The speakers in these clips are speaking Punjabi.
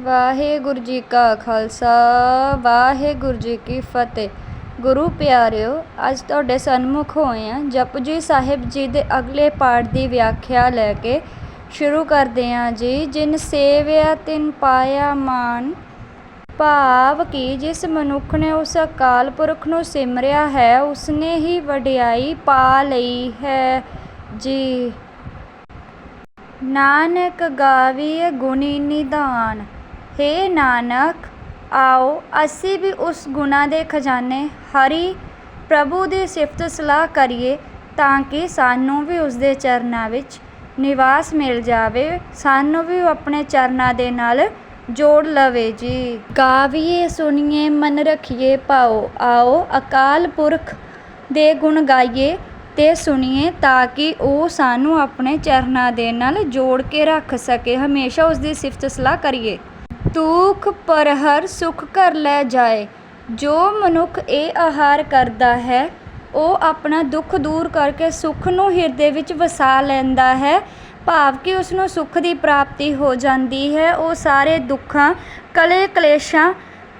ਵਾਹਿਗੁਰੂ ਜੀ ਕਾ ਖਾਲਸਾ, ਵਾਹਿਗੁਰੂ ਜੀ ਕੀ ਫਤਿਹ। ਗੁਰੂ ਪਿਆਰਿਓ, ਅੱਜ ਤੁਹਾਡੇ ਸਨਮੁਖ ਹੋਏ ਆ ਜਪਜੀ ਸਾਹਿਬ ਜੀ ਦੇ ਅਗਲੇ ਪਾਠ ਦੀ ਵਿਆਖਿਆ ਲੈ ਕੇ ਸ਼ੁਰੂ ਕਰਦੇ ਹਾਂ ਜੀ। ਜਿਨ ਸੇਵਿਆ, ਤਿਨ ਪਾਇਆ ਮਾਨ। ਭਾਵ ਕਿ ਜਿਸ ਮਨੁੱਖ ਨੇ ਉਸ ਅਕਾਲ ਪੁਰਖ ਨੂੰ ਸਿਮਰਿਆ ਹੈ, ਉਸਨੇ ਹੀ ਵਡਿਆਈ ਪਾ ਲਈ ਹੈ ਜੀ। ਨਾਨਕ ਗਾਵੀਏ ਗੁਣੀ ਨਿਧਾਨ। ਹੇ ਨਾਨਕ, ਆਓ ਅਸੀਂ ਵੀ ਉਸ ਗੁਣਾਂ ਦੇ ਖਜ਼ਾਨੇ ਹਰੀ ਪ੍ਰਭੂ ਦੀ ਸਿਫਤ ਸਲਾਹ ਕਰੀਏ ਤਾਂ ਕਿ ਸਾਨੂੰ ਵੀ ਉਸ ਦੇ ਚਰਨਾਂ ਵਿੱਚ ਨਿਵਾਸ ਮਿਲ ਜਾਵੇ, ਸਾਨੂੰ ਵੀ ਉਹ ਆਪਣੇ ਚਰਨਾਂ ਦੇ ਨਾਲ ਜੋੜ ਲਵੇ ਜੀ। ਗਾਵੀਏ, ਸੁਣੀਏ, ਮਨ ਰੱਖੀਏ ਪਾਓ ਆਓ ਅਕਾਲ ਪੁਰਖ ਦੇ ਗੁਣ ਗਾਈਏ ਤੇ ਸੁਣੀਏ ਤਾਂ ਕਿ ਉਹ ਸਾਨੂੰ ਆਪਣੇ ਚਰਨਾਂ ਦੇ ਨਾਲ ਜੋੜ ਕੇ ਰੱਖ ਸਕੇ, ਹਮੇਸ਼ਾ ਉਸ ਦੀ ਸਿਫਤ ਸਲਾਹ ਕਰੀਏ। ਦੁੱਖ ਪਰਹਰ ਸੁਖ ਕਰ ਲੈ ਜਾਏ। ਜੋ ਮਨੁੱਖ ਇਹ ਆਹਾਰ ਕਰਦਾ ਹੈ, ਉਹ ਆਪਣਾ ਦੁੱਖ ਦੂਰ ਕਰਕੇ ਸੁਖ ਨੂੰ ਹਿਰਦੇ ਵਿੱਚ ਵਸਾ ਲੈਂਦਾ ਹੈ। ਭਾਵ ਕਿ ਉਸ ਨੂੰ ਸੁਖ ਦੀ ਪ੍ਰਾਪਤੀ ਹੋ ਜਾਂਦੀ ਹੈ। ਉਹ ਸਾਰੇ ਦੁੱਖਾਂ, ਕਲੇ ਕਲੇਸ਼ਾਂ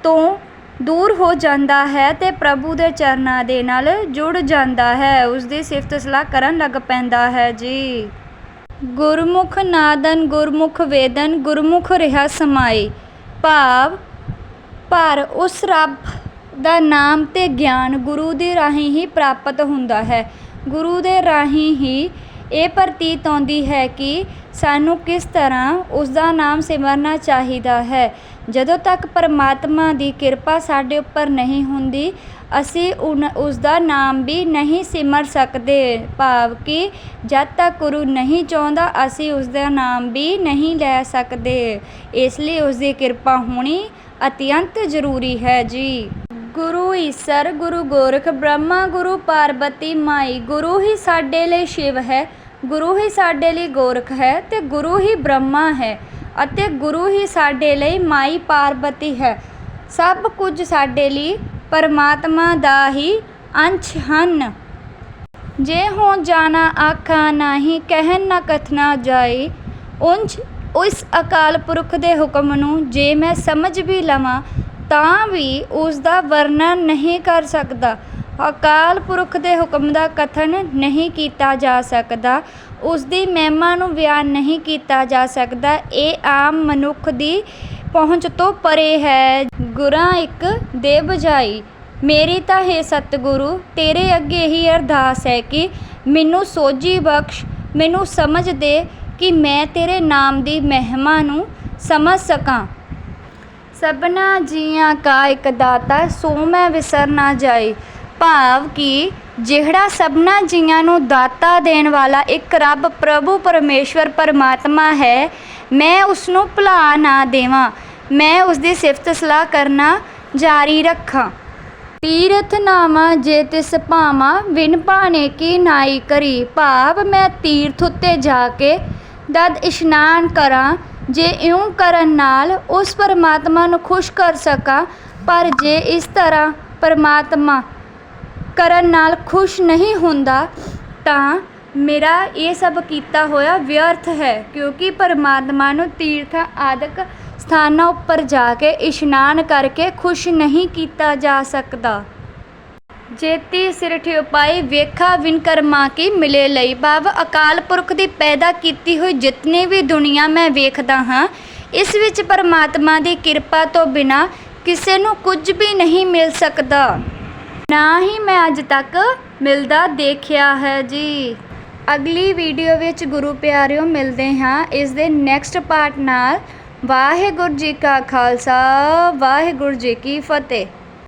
ਤੋਂ ਦੂਰ ਹੋ ਜਾਂਦਾ ਹੈ ਤੇ ਪ੍ਰਭੂ ਦੇ ਚਰਨਾਂ ਦੇ ਨਾਲ ਜੁੜ ਜਾਂਦਾ ਹੈ। ਉਸ ਦੀ ਸਿਫਤ ਸਲਾਹ ਕਰਨ ਲੱਗ ਪੈਂਦਾ ਹੈ, ਜੀ। ਗੁਰਮੁਖ ਨਾਦਨ, ਗੁਰਮੁਖ ਵੇਦਨ, ਗੁਰਮੁਖ ਰਿਹਾ ਸਮਾਈ ਭਾਵ, ਪਰ ਉਸ ਰੱਬ ਦਾ ਨਾਮ ਅਤੇ ਗਿਆਨ ਗੁਰੂ ਦੇ ਰਾਹੀਂ ਹੀ ਪ੍ਰਾਪਤ ਹੁੰਦਾ ਹੈ। ਗੁਰੂ ਦੇ ਰਾਹੀਂ ਹੀ ਇਹ ਪ੍ਰਤੀਤ ਆਉਂਦੀ ਹੈ ਕਿ ਸਾਨੂੰ ਕਿਸ ਤਰ੍ਹਾਂ ਉਸ ਦਾ ਨਾਮ ਸਿਮਰਨਾ ਚਾਹੀਦਾ ਹੈ। ਜਦੋਂ ਤੱਕ ਪਰਮਾਤਮਾ ਦੀ ਕਿਰਪਾ ਸਾਡੇ ਉੱਪਰ ਨਹੀਂ ਹੁੰਦੀ, ਅਸੀਂ ਉਨ ਉਸ ਦਾ ਨਾਮ ਵੀ ਨਹੀਂ ਸਿਮਰ ਸਕਦੇ। ਭਾਵ ਕਿ ਜਦ ਤੱਕ ਗੁਰੂ ਨਹੀਂ ਚਾਹੁੰਦਾ, ਅਸੀਂ ਉਸ ਦਾ ਨਾਮ ਵੀ ਨਹੀਂ ਲੈ ਸਕਦੇ। ਇਸ ਲਈ ਉਸ ਦੀ ਕਿਰਪਾ ਹੋਣੀ ਅਤਿਅੰਤ ਜ਼ਰੂਰੀ ਹੈ ਜੀ। ਗੁਰੂ ਈਸਰ ਗੁਰੂ ਗੋਰਖ ਬ੍ਰਹਮਾ, ਗੁਰੂ ਪਾਰਬਤੀ ਮਾਈ। ਗੁਰੂ ਹੀ ਸਾਡੇ ਲਈ ਸ਼ਿਵ ਹੈ, ਗੁਰੂ ਹੀ ਸਾਡੇ ਲਈ ਗੋਰਖ ਹੈ ਤੇ ਗੁਰੂ ਹੀ ਬ੍ਰਹਮਾ ਹੈ ਅਤੇ ਗੁਰੂ ਹੀ ਸਾਡੇ ਲਈ ਮਾਈ ਪਾਰਬਤੀ ਹੈ। ਸਭ ਕੁਝ ਸਾਡੇ ਲਈ ਪਰਮਾਤਮਾ ਦਾ ਹੀ ਅੰਸ਼ ਹਨ। ਜੇ ਹੋ ਜਾਣਾ ਆਖਾ ਨਹੀਂ, ਕਹਿਣ ਨਾ ਕਥਨਾ ਜਾਏ ਉੰਜ ਉਸ ਅਕਾਲ ਪੁਰਖ ਦੇ ਹੁਕਮ ਨੂੰ ਜੇ ਮੈਂ ਸਮਝ ਵੀ ਲਵਾਂ ਤਾਂ ਵੀ ਉਸ ਦਾ ਵਰਣਨ ਨਹੀਂ ਕਰ ਸਕਦਾ। ਅਕਾਲ ਪੁਰਖ ਦੇ ਹੁਕਮ ਦਾ ਕਥਨ ਨਹੀਂ ਕੀਤਾ ਜਾ ਸਕਦਾ। ਉਸ ਦੀ ਮਹਿਮਾ ਨੂੰ ਬਿਆਨ ਨਹੀਂ ਕੀਤਾ ਜਾ ਸਕਦਾ। ਇਹ ਆਮ ਮਨੁੱਖ ਦੀ ਪਹੁੰਚ ਤੋਂ ਪਰੇ ਹੈ। ਗੁਰਾਂ ਇੱਕ ਦੇ ਬਜਾਈ ਮੇਰੀ ਤਾਂ ਹੈ ਸਤਿਗੁਰੂ, ਤੇਰੇ ਅੱਗੇ ਹੀ ਅਰਦਾਸ ਹੈ ਕਿ ਮੈਨੂੰ ਸੋਝੀ ਬਖਸ਼, ਮੈਨੂੰ ਸਮਝ ਦੇ ਕਿ ਮੈਂ ਤੇਰੇ ਨਾਮ ਦੀ ਮਹਿਮਾ ਨੂੰ ਸਮਝ ਸਕਾਂ। ਸਭਨਾ ਜੀਆਂ ਕਾ ਇੱਕ ਦਾਤਾ, ਸੋ ਮੈਂ ਵਿਸਰ ਨਾ ਜਾਈ ਭਾਵ ਕਿ ਜਿਹੜਾ ਸਭਨਾ ਜੀਆਂ ਨੂੰ ਦਾਤਾ ਦੇਣ ਵਾਲਾ ਇੱਕ ਰੱਬ ਪ੍ਰਭੂ ਪਰਮੇਸ਼ਵਰ ਪਰਮਾਤਮਾ ਹੈ, ਮੈਂ ਉਸ ਨੂੰ ਭੁਲਾ ਨਾ ਦੇਵਾਂ। ਮੈਂ ਉਸ ਦੀ ਸਿਫਤ ਸਲਾਹ ਕਰਨਾ ਜਾਰੀ ਰੱਖਾਂ। ਤੀਰਥ ਨਾਮਾ ਜੇ ਤਿਸ ਭਾਵਾਂ ਵਿਨ ਭਾਣੇ ਕੀ ਨਾਈ ਕਰੀ। ਭਾਵ ਮੈਂ ਤੀਰਥ ਉੱਤੇ ਜਾ ਕੇ ਦਦ ਇਸ਼ਨਾਨ ਕਰਾਂ ਜੇ ਇਉਂ ਕਰਨ ਨਾਲ ਉਸ ਪਰਮਾਤਮਾ ਨੂੰ ਖੁਸ਼ ਕਰ ਸਕਾਂ, ਪਰ ਜੇ ਇਸ ਤਰ੍ਹਾਂ ਪਰਮਾਤਮਾ ਕਰਨ ਨਾਲ ਖੁਸ਼ ਨਹੀਂ ਹੁੰਦਾ, ਤਾਂ ਮੇਰਾ ਇਹ ਸਭ ਕੀਤਾ ਹੋਇਆ ਵਿਅਰਥ ਹੈ, ਕਿਉਂਕਿ ਪਰਮਾਤਮਾ ਨੂੰ ਤੀਰਥਾਂ ਆਦਿਕ ਸਥਾਨਾਂ ਉੱਪਰ ਜਾ ਕੇ ਇਸ਼ਨਾਨ ਕਰਕੇ ਖੁਸ਼ ਨਹੀਂ ਕੀਤਾ ਜਾ ਸਕਦਾ। ਜੇਤੀ ਸਿਰਠ ਉਪਾਈ ਵੇਖਾ ਵਿਨ ਕਰਮਾ ਕੀ ਮਿਲੇ ਲਈ। ਭਾਵ ਅਕਾਲ ਪੁਰਖ ਦੀ ਪੈਦਾ ਕੀਤੀ ਹੋਈ ਜਿਤਨੀ ਵੀ ਦੁਨੀਆ ਮੈਂ ਵੇਖਦਾ ਹਾਂ, ਇਸ ਵਿੱਚ ਪਰਮਾਤਮਾ ਦੀ ਕਿਰਪਾ ਤੋਂ ਬਿਨਾ ਕਿਸੇ ਨੂੰ ਕੁਝ ਵੀ ਨਹੀਂ ਮਿਲ ਸਕਦਾ। ਨਾ ਹੀ ਮੈਂ ਅੱਜ ਤੱਕ ਮਿਲਦਾ ਦੇਖਿਆ ਹੈ ਜੀ। ਅਗਲੀ ਵੀਡੀਓ ਵਿੱਚ ਗੁਰੂ ਪਿਆਰਿਓ ਮਿਲਦੇ ਹਾਂ। ਇਸ ਦੇ ਨੈਕਸਟ ਪਾਰਟ ਨਾਲ ਵਾਹਿਗੁਰੂ ਜੀ ਕਾ ਖਾਲਸਾ, ਵਾਹਿਗੁਰੂ ਜੀ ਕੀ ਫਤਿਹ।